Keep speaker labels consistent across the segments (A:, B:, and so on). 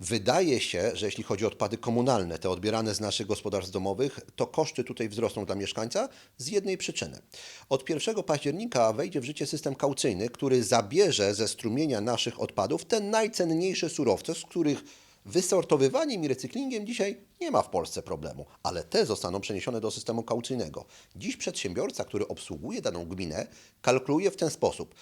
A: Wydaje się, że jeśli chodzi o odpady komunalne, te odbierane z naszych gospodarstw domowych, to koszty tutaj wzrosną dla mieszkańca z jednej przyczyny. Od 1 października wejdzie w życie system kaucyjny, który zabierze ze strumienia naszych odpadów te najcenniejsze surowce, z których wysortowywaniem i recyklingiem dzisiaj nie ma w Polsce problemu, ale te zostaną przeniesione do systemu kaucyjnego. Dziś przedsiębiorca, który obsługuje daną gminę, kalkuluje w ten sposób.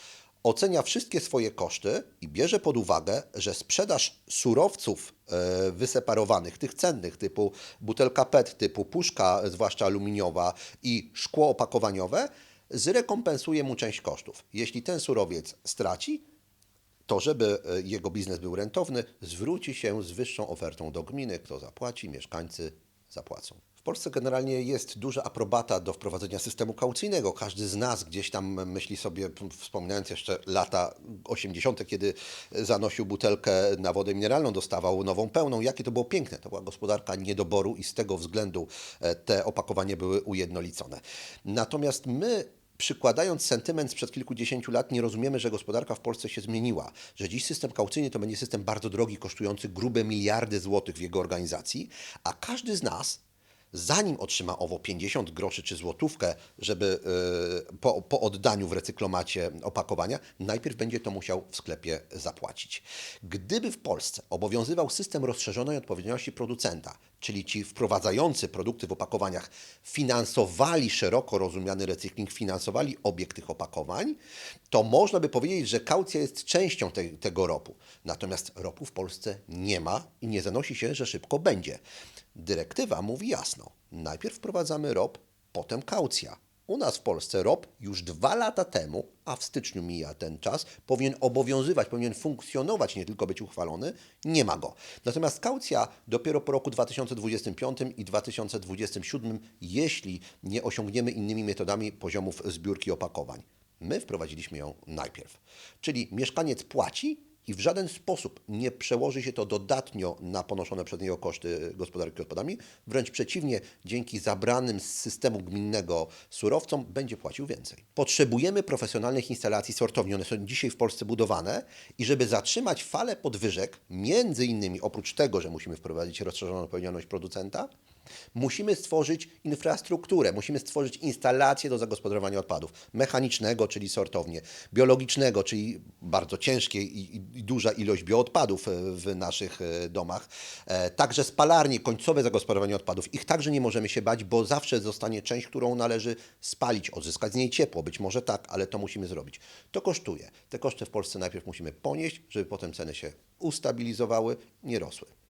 A: Ocenia wszystkie swoje koszty i bierze pod uwagę, że sprzedaż surowców e, wyseparowanych, tych cennych, typu butelka PET, typu puszka, zwłaszcza aluminiowa i szkło opakowaniowe, zrekompensuje mu część kosztów. Jeśli ten surowiec straci, to żeby e, jego biznes był rentowny, zwróci się z wyższą ofertą do gminy. Kto zapłaci, mieszkańcy zapłacą. W Polsce generalnie jest duża aprobata do wprowadzenia systemu kaucyjnego. Każdy z nas gdzieś tam myśli sobie, wspominając jeszcze lata 80., kiedy zanosił butelkę na wodę mineralną, dostawał nową pełną. Jakie to było piękne. To była gospodarka niedoboru i z tego względu e, te opakowania były ujednolicone. Natomiast my przykładając sentyment sprzed kilkudziesięciu lat, nie rozumiemy, że gospodarka w Polsce się zmieniła. Że dziś system kaucyjny to będzie system bardzo drogi, kosztujący grube miliardy złotych w jego organizacji, a każdy z nas, zanim otrzyma owo 50 groszy czy złotówkę, żeby yy, po, po oddaniu w recyklomacie opakowania, najpierw będzie to musiał w sklepie zapłacić. Gdyby w Polsce obowiązywał system rozszerzonej odpowiedzialności producenta, czyli ci wprowadzający produkty w opakowaniach finansowali szeroko rozumiany recykling, finansowali obieg tych opakowań, to można by powiedzieć, że kaucja jest częścią te, tego ropu. Natomiast ropu w Polsce nie ma i nie zanosi się, że szybko będzie. Dyrektywa mówi jasno: najpierw wprowadzamy ROP, potem kaucja. U nas w Polsce ROP już dwa lata temu, a w styczniu mija ten czas, powinien obowiązywać, powinien funkcjonować, nie tylko być uchwalony. Nie ma go. Natomiast kaucja dopiero po roku 2025 i 2027, jeśli nie osiągniemy innymi metodami poziomów zbiórki opakowań. My wprowadziliśmy ją najpierw. Czyli mieszkaniec płaci i w żaden sposób nie przełoży się to dodatnio na ponoszone przez niego koszty gospodarki odpadami. Wręcz przeciwnie, dzięki zabranym z systemu gminnego surowcom będzie płacił więcej. Potrzebujemy profesjonalnych instalacji sortowni. One są dzisiaj w Polsce budowane i żeby zatrzymać falę podwyżek, między innymi oprócz tego, że musimy wprowadzić rozszerzoną odpowiedzialność producenta, Musimy stworzyć infrastrukturę, musimy stworzyć instalacje do zagospodarowania odpadów mechanicznego, czyli sortownie, biologicznego, czyli bardzo ciężkie i, i duża ilość bioodpadów e, w naszych e, domach, e, także spalarnie, końcowe zagospodarowanie odpadów. Ich także nie możemy się bać, bo zawsze zostanie część, którą należy spalić, odzyskać z niej ciepło. Być może tak, ale to musimy zrobić. To kosztuje. Te koszty w Polsce najpierw musimy ponieść, żeby potem ceny się ustabilizowały, nie rosły.